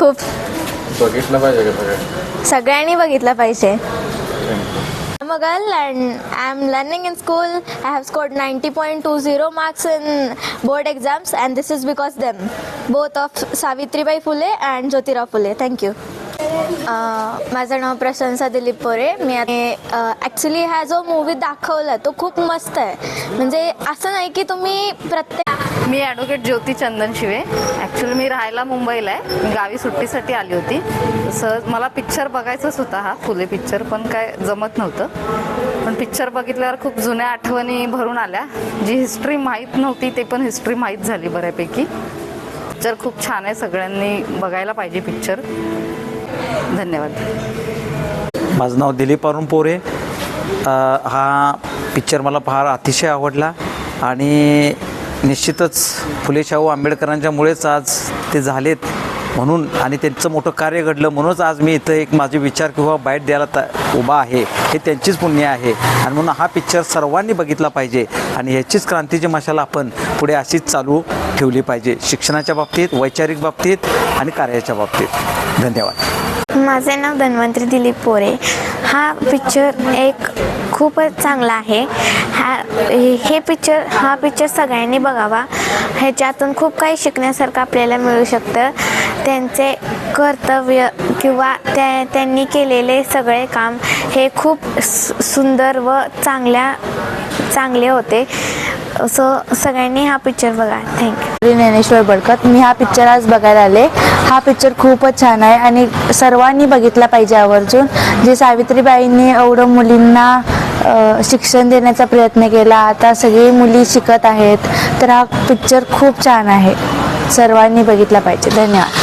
खूप बघितलं पाहिजे का सगळं सगळ्यांनी बघितलं पाहिजे I'm a girl and I'm learning in school. I have scored 90.20 marks in board exams and this is because them. Both of Savitribai Phule and Jyotirao Phule. Thank you. अं, माझं नाव प्रशंसा दिलीप पोरे मी ॲक्च्युली हा जो मूवी दाखवला तो खूप मस्त आहे म्हणजे असं नाही की तुम्ही प्रत्येक मी ॲडव्होकेट ज्योती चंदन शिवे. ॲक्च्युली मी राहायला मुंबईला आहे. गावी सुट्टीसाठी आली होती. सहज मला पिक्चर बघायचाच होता हा फुले पिक्चर पण काय जमत नव्हतं. पण पिक्चर बघितल्यावर खूप जुन्या आठवणी भरून आल्या. जी हिस्ट्री माहीत नव्हती ते पण हिस्ट्री माहीत झाली बऱ्यापैकी. पिक्चर खूप छान आहे. सगळ्यांनी बघायला पाहिजे पिक्चर धन्यवाद. माझं नाव दिलीप अरुण पोरे. हा पिक्चर मला फार अतिशय आवडला. आणि निश्चितच फुले शाहू आंबेडकरांच्यामुळेच आज ते झालेत म्हणून आणि त्यांचं मोठं कार्य घडलं म्हणूनच आज मी इथं एक माझे विचार किंवा बाईट द्यायला त उभा आहे. हे त्यांचीच पुण्य आहे. आणि म्हणून हा पिक्चर सर्वांनी बघितला पाहिजे आणि ह्याचीच क्रांतीची मशाला आपण पुढे अशीच चालू ठेवली पाहिजे. शिक्षणाच्या बाबतीत वैचारिक बाबतीत आणि कार्याच्या बाबतीत. धन्यवाद. माझे नाव धन्वंतरी दिलीप पोरे. हा पिक्चर एक खूपच चांगला आहे. हा हे पिक्चर हा पिक्चर सगळ्यांनी बघावा. ह्याच्यातून खूप काही शिकण्यासारखं आपल्याला मिळू शकतं. त्यांचे कर्तव्य किंवा त्या त्यांनी केलेले सगळे काम हे खूप सुंदर व चांगल्या चांगले होते. सो सगळ्यांनी हा पिक्चर बघा. थँक्यू ज्ञानेश्वर बडकत मी हा पिक्चर आज बघायला आले. हा पिक्चर खूपच छान आहे आणि सर्वांनी बघितला पाहिजे आवर्जून. जे सावित्रीबाईंनी एवढं मुलींना शिक्षण देण्याचा प्रयत्न केला. आता सगळी मुली शिकत आहेत. तर हा पिक्चर खूप छान आहे. सर्वांनी बघितला पाहिजे. धन्यवाद.